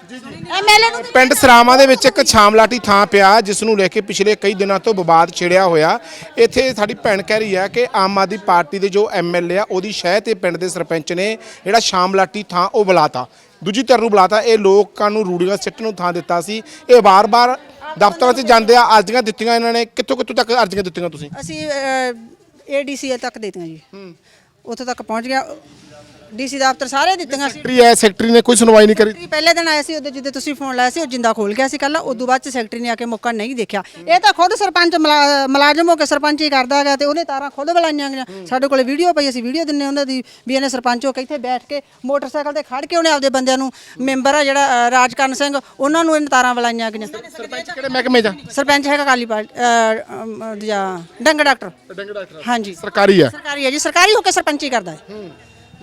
ਐਮਐਲਏ ਨੂੰ ਪਿੰਡ ਸਰਾਵਾਂ ਦੇ ਵਿੱਚ ਇੱਕ ਛਾਮਲਾਟੀ ਥਾਂ ਪਿਆ ਜਿਸ ਨੂੰ ਲੈ ਕੇ ਪਿਛਲੇ ਕਈ ਦਿਨਾਂ ਤੋਂ ਵਿਵਾਦ ਛਿੜਿਆ ਹੋਇਆ। ਇੱਥੇ ਸਾਡੀ ਭੈਣ ਕਹਿ ਰਹੀ ਹੈ ਕਿ ਆਮ ਆਦਮੀ ਪਾਰਟੀ ਦੇ ਜੋ ਐਮਐਲਏ ਆ ਉਹਦੀ ਸ਼ਹਿ ਤੇ ਪਿੰਡ ਦੇ ਸਰਪੰਚ ਨੇ ਜਿਹੜਾ ਸ਼ਾਮਲਾਟੀ ਥਾਂ ਉਹ ਬੁਲਾਤਾ। ਦੂਜੀ ਧਿਰ ਨੂੰ ਬੁਲਾਤਾ। ਇਹ ਲੋਕਾਂ ਨੂੰ ਰੂੜੀਆਂ ਸਿੱਟਣ ਨੂੰ ਥਾਂ ਦਿੱਤਾ ਸੀ। ਇਹ ਵਾਰ-ਵਾਰ ਦਫ਼ਤਰਾਂ 'ਚ ਜਾਂਦੇ ਆ ਅਰਜ਼ੀਆਂ ਦਿੱਤੀਆਂ ਇਹਨਾਂ ਨੇ। ਕਿੱਥੋਂ ਕਿੱਥੋਂ ਤੱਕ ਅਰਜ਼ੀਆਂ ਦਿੱਤੀਆਂ ਤੁਸੀਂ? ਅਸੀਂ ਏਡੀਸੀ ਤੱਕ ਦਿੱਤੀਆਂ ਜੀ। ਉੱਥੇ ਤੱਕ ਪਹੁੰਚ ਗਿਆ। ਡੀਸੀ ਦਫ਼ਤਰ ਸਾਰੇ ਦਿੱਤੀਆਂ ਸੀ। ਸੈਕਟਰੀ ਐ ਸੈਕਟਰੀ ਨੇ ਕੋਈ ਸੁਣਵਾਈ ਨਹੀਂ ਕਰੀ। ਸੈਕਟਰੀ ਪਹਿਲੇ ਦਿਨ ਆਇਆ ਸੀ ਉਹਦੇ ਜਿੱਦੇ ਤੁਸੀਂ ਫੋਨ ਲਾਇਆ ਸੀ ਉਹ ਜਿੰਦਾ ਖੋਲ ਗਿਆ ਸੀ ਕੱਲ ਉਦੋਂ ਬਾਅਦ ਚ ਸੈਕਟਰੀ ਨੇ ਆ ਕੇ ਮੌਕਾ ਨਹੀਂ ਦੇਖਿਆ। ਇਹ ਤਾਂ ਖੁਦ ਸਰਪੰਚ ਮੁਲਾ- ਮੁਲਾਜ਼ਮ ਹੋ ਕੇ ਸਰਪੰਚ ਹੀ ਕਰਦਾ ਗਿਆ ਤੇ ਉਹਨੇ ਤਾਰਾਂ ਖੁਦ ਬੁਲਾਈਆਂ ਗਈਆਂ। ਸਾਡੇ ਕੋਲੇ ਵੀਡੀਓ ਪਈ ਅਸੀਂ ਵੀਡੀਓ ਦਿੰਨੇ ਉਹਨਾਂ ਦੀ ਵੀ ਇਹਨੇ ਸਰਪੰਚ ਹੋ ਕੇ ਇੱਥੇ ਬੈਠ ਕੇ ਮੋਟਰਸਾਈਕਲ ਤੇ ਖੜ ਕੇ ਉਹਨੇ ਆਪਦੇ ਬੰਦਿਆਂ ਨੂੰ ਮੈਂਬਰ ਆ ਜਿਹੜਾ ਅ, ਰਾਜਕਰਨ ਸਿੰਘ ਉਹਨਾਂ ਨੂੰ ਇਹਨੇ ਤਾਰਾਂ ਬੁਲਾਈਆਂ ਗਈਆਂ। ਸਰਪੰਚ ਕਿਹੜੇ ਮਹਿਕਮੇ ਆ? ਸਰਪੰਚ ਹੈਗਾ ਕਾਲੀ ਪਾਰਟੀ ਜਾਂ ਡੰਗ ਡਾਕਟਰ। ਹਾਂਜੀ। ਸਰਕਾਰੀ ਆ ਸਰਕਾਰੀ ਹੈ ਜੀ ਸਰਕਾਰੀ ਹੋ ਕੇ ਸਰਪੰਚੀ ਕਰਦਾ ਹੈ।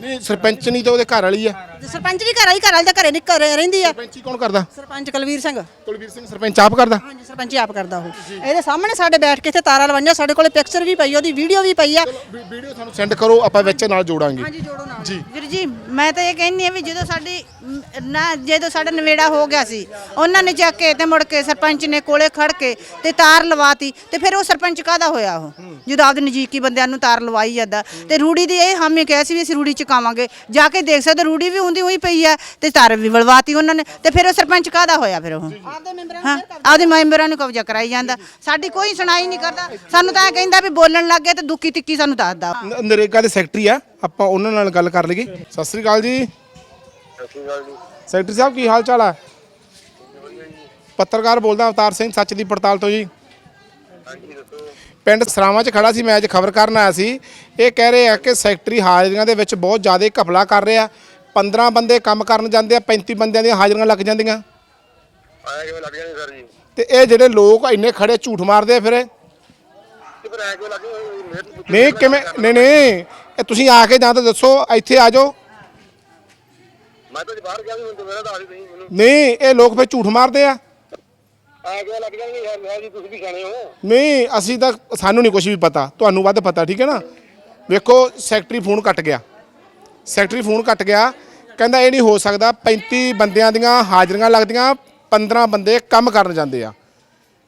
ਨਹੀਂ ਸਰਪੰਚ ਨਹੀਂ ਤਾਂ ਉਹਦੇ ਘਰ ਵਾਲੀ ਆ। ਤੇ ਸਰਪੰਚ ਦੀ ਘਰ ਵਾਲੀ ਘਰ ਵਾਲੀ ਤਾਂ ਘਰੇ ਨਹੀਂ ਘਰੇ ਰਹਿੰਦੀ ਆ। ਸਰਪੰਚੀ ਕੌਣ ਕਰਦਾ? ਸਰਪੰਚ ਕੁਲਵੀਰ ਸਿੰਘ। ਕੁਲਵੀਰ ਸਿੰਘ ਸਰਪੰਚ ਆਪ ਕਰਦਾ? ਹਾਂਜੀ ਸਰਪੰਚੀ ਆਪ ਕਰਦਾ ਉਹ। ਇਹਦੇ ਸਾਹਮਣੇ ਸਾਡੇ ਬੈਠ ਕੇ ਇੱਥੇ ਤਾਰਾਂ ਲਵਾਈਆਂ ਸਾਡੇ ਕੋਲੇ ਪਿਕਚਰ ਵੀ ਪਈ ਉਹਦੀ ਵੀਡੀਓ ਵੀ ਪਈ ਆ। ਵੀਡੀਓ ਤੁਹਾਨੂੰ ਸੈਂਡ ਕਰੋ ਆਪਾਂ ਵਿੱਚ ਨਾਲ ਜੋੜਾਂਗੇ। ਹਾਂਜੀ ਜੋੜੋ ਨਾਲ। ਜੀ। ਵੀਰ ਜੀ ਮੈਂ ਤਾਂ ਇਹ ਕਹਿੰਨੀ ਆ ਵੀ ਜਦੋਂ ਸਾਡੀ ਮ, ਨਾ ਜਦੋਂ ਸਾਡਾ ਨਵੇੜਾ ਹੋ ਗਿਆ ਸੀ ਉਹਨਾਂ ਨੇ ਚੱਕ ਕੇ ਤੇ ਮੁੜ ਕੇ ਸਰਪੰਚ ਨੇ ਕੋਲੇ ਖੜ ਕੇ ਤੇ ਤਾਰ ਲਵਾਤੀ ਤੇ ਫਿਰ ਉਹ ਸਰਪੰਚ ਕਾਹਦਾ ਹੋਇਆ ਉਹ? ਜਦੋਂ ਆਪਦੇ ਨਜ਼ਦੀਕੀ ਬੰਦਿਆਂ ਨੂੰ ਤਾਰ ਲਵਾਈ ਜਾਂਦਾ ਤੇ ਰੂੜੀ ਦੀ ਇਹ ਹਾਮੀ ਕਿਹਾ ਸੀ ਵੀ ਅਸੀਂ ਰੂੜੀ ਚੁਕਾਵਾਂਗੇ ਜਾ ਕੇ ਦੇਖ ਸਕਦੇ ਰੂੜੀ ਵੀ ਹੁੰਦੀ ਹੋਈ ਪਈ ਆ ਤੇ ਤਾਰ ਵੀ ਬਲਵਾਤੀ ਉਹਨਾਂ ਨੇ। ਤੇ ਫਿਰ ਉਹ ਸਰਪੰਚ ਕਾਹਦਾ ਹੋਇਆ ਫਿਰ ਉਹ? ਆਪਦੇ ਮੈਂਬਰਾਂ ਹਾਂ ਆਪਦੇ ਮੈਂਬਰਾਂ ਨੂੰ ਕਬਜ਼ਾ ਕਰਾਈ ਜਾਂਦਾ। ਸਾਡੀ ਕੋਈ ਸੁਣਾਈ ਨਹੀਂ ਕਰਦਾ। ਸਾਨੂੰ ਤਾਂ ਇਹ ਕਹਿੰਦਾ ਵੀ ਬੋਲਣ ਲੱਗ ਗਏ ਤੇ ਦੁੱਕੀ ਤਿੱਕੀ ਸਾਨੂੰ ਦੱਸਦਾ ਨ- ਨਰੇਗਾ ਦੇ ਸੈਕਟਰੀ ਆ। ਆਪਾਂ ਉਹਨਾਂ ਨਾਲ ਗੱਲ ਕਰ ਲਈਏ। ਸਤਿ ਸ੍ਰੀ ਅਕਾਲ ਜੀ। ਸੈਕਟਰੀ ਸਾਹਿਬ ਕੀ ਹਾਲ ਚਾਲ ਆ? ਪੱਤਰਕਾਰ ਬੋਲਦਾ ਅਵਤਾਰ ਸਿੰਘ ਸੱਚ ਦੀ ਪੜਤਾਲ ਤੋਂ ਜੀ। ਪਿੰਡ ਸਰਾਵਾਂ 'ਚ ਖੜਾ ਸੀ ਮੈਂ ਅੱਜ ਖਬਰ ਕਰਨ ਆਇਆ ਸੀ। ਇਹ ਕਹਿ ਰਹੇ ਆ ਕਿ ਸੈਕਟਰੀ ਹਾਜ਼ਰੀਆਂ ਦੇ ਵਿੱਚ ਬਹੁਤ ਜ਼ਿਆਦਾ ਘਪਲਾ ਕਰ ਰਿਹਾ। 15 ਬੰਦੇ ਕੰਮ ਕਰਨ ਜਾਂਦੇ ਆ 35 ਬੰਦਿਆਂ ਦੀਆਂ ਹਾਜ਼ਰੀਆਂ ਲੱਗ ਜਾਂਦੀਆਂ। ਆਇਆ ਕਿਵੇਂ ਲੱਗ ਜਾਣੀ ਸਰ ਜੀ ਤੇ ਇਹ ਜਿਹੜੇ ਲੋਕ ਇੰਨੇ ਖੜੇ ਝੂਠ ਮਾਰਦੇ ਆ ਫਿਰ ਇਹ। ਤੇ ਫਿਰ ਆਇਆ ਕਿਵੇਂ ਲੱਗ ਜਾਣੀ ਮਿਹਨਤ ਨਹੀਂ ਕਿਵੇਂ ਨਹੀਂ ਨਹੀਂ। ਇਹ ਤੁਸੀਂ ਆ ਕੇ ਜਾਂ ਤਾਂ ਦੱਸੋ ਇੱਥੇ ਆ ਜਾਓ। ਮੈਂ ਤਾਂ ਜੀ ਬਾਹਰ ਗਿਆ ਸੀ ਮੈਨੂੰ ਤਾਂ ਮੇਰਾ ਦੱਸ ਨਹੀਂ ਮੈਨੂੰ। ਨਹੀਂ ਇਹ ਲੋਕ ਫਿਰ ਝੂਠ ਮਾਰਦੇ ਆ। ਆਇਆ ਕਿਵੇਂ ਲੱਗ ਜਾਣਗੇ ਯਾਰ ਮੈਂ ਜੀ ਤੁਸੀਂ ਵੀ ਜਾਣੇ ਹੋ। ਨਹੀਂ ਅਸੀਂ ਤਾਂ ਸਾਨੂੰ ਨਹੀਂ ਕੁਝ ਵੀ ਪਤਾ। ਤੁਹਾਨੂੰ ਵੱਧ ਪਤਾ ਠੀਕ ਹੈ ਨਾ? ਵੇਖੋ ਸੈਕਟਰੀ ਫੋਨ ਕੱਟ ਗਿਆ। ਸੈਕਟਰੀ ਫੋਨ ਕੱਟ ਗਿਆ। ਕਹਿੰਦਾ ਇਹ ਨਹੀਂ ਹੋ ਸਕਦਾ 35 ਬੰਦਿਆਂ ਦੀਆਂ ਹਾਜ਼ਰੀਆਂ ਲੱਗਦੀਆਂ 15 ਬੰਦੇ ਕੰਮ ਕਰਨ ਜਾਂਦੇ ਆ।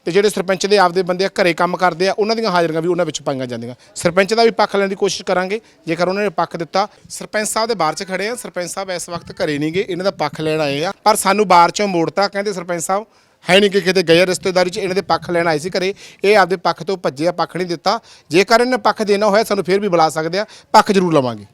ਤੇ ਜਿਹੜੇ ਸਰਪੰਚ ਦੇ ਆਪਦੇ ਬੰਦੇ ਆ, ਘਰੇ ਕੰਮ ਕਰਦੇ ਆ ਉਹਨਾਂ ਦੀਆਂ ਹਾਜ਼ਰੀਆਂ ਵੀ ਉਹਨਾਂ ਵਿੱਚ ਪਾਈਆਂ ਜਾਂਦੀਆਂ। ਸਰਪੰਚ ਦਾ ਵੀ ਪੱਖ ਲੈਣ ਦੀ ਕੋਸ਼ਿਸ਼ ਕਰਾਂਗੇ। ਜੇਕਰ ਉਹਨਾਂ ਨੇ ਪੱਖ ਦਿੱਤਾ ਸਰਪੰਚ ਸਾਹਿਬ ਦੇ ਬਾਹਰ 'ਚ ਖੜੇ ਆ। ਸਰਪੰਚ ਸਾਹਿਬ ਇਸ ਵਕਤ ਘਰੇ ਨਹੀਂਗੇ ਇਹਨਾਂ ਦਾ ਪੱਖ ਲੈਣ ਆਏ ਆ। ਪਰ ਸਾਨੂੰ ਬਾਹਰ 'ਚੋਂ ਮੋੜਤਾ ਕਹਿੰਦੇ ਸਰਪੰਚ ਸਾਹਿਬ ਹੈ ਨਹੀਂ ਕਿ ਕਿਤੇ ਗਏ ਰਿਸ਼ਤੇਦਾਰੀ 'ਚ ਇਹਨਾਂ ਦੇ ਪੱਖ ਲੈਣ ਆਏ ਸੀ ਘਰੇ, ਇਹ ਆਪਦੇ ਪੱਖ ਤੋਂ ਭੱਜਿਆ, ਪੱਖ ਨਹੀਂ ਦਿੱਤਾ। ਜੇਕਰ ਇਹਨੇ ਪੱਖ ਦੇਣਾ ਹੋਇਆ, ਸਾਨੂੰ ਫਿਰ ਵੀ ਬੁਲਾ ਸਕਦੇ ਆ, ਪੱਖ ਜ਼ਰੂਰ ਲਵਾਂਗੇ।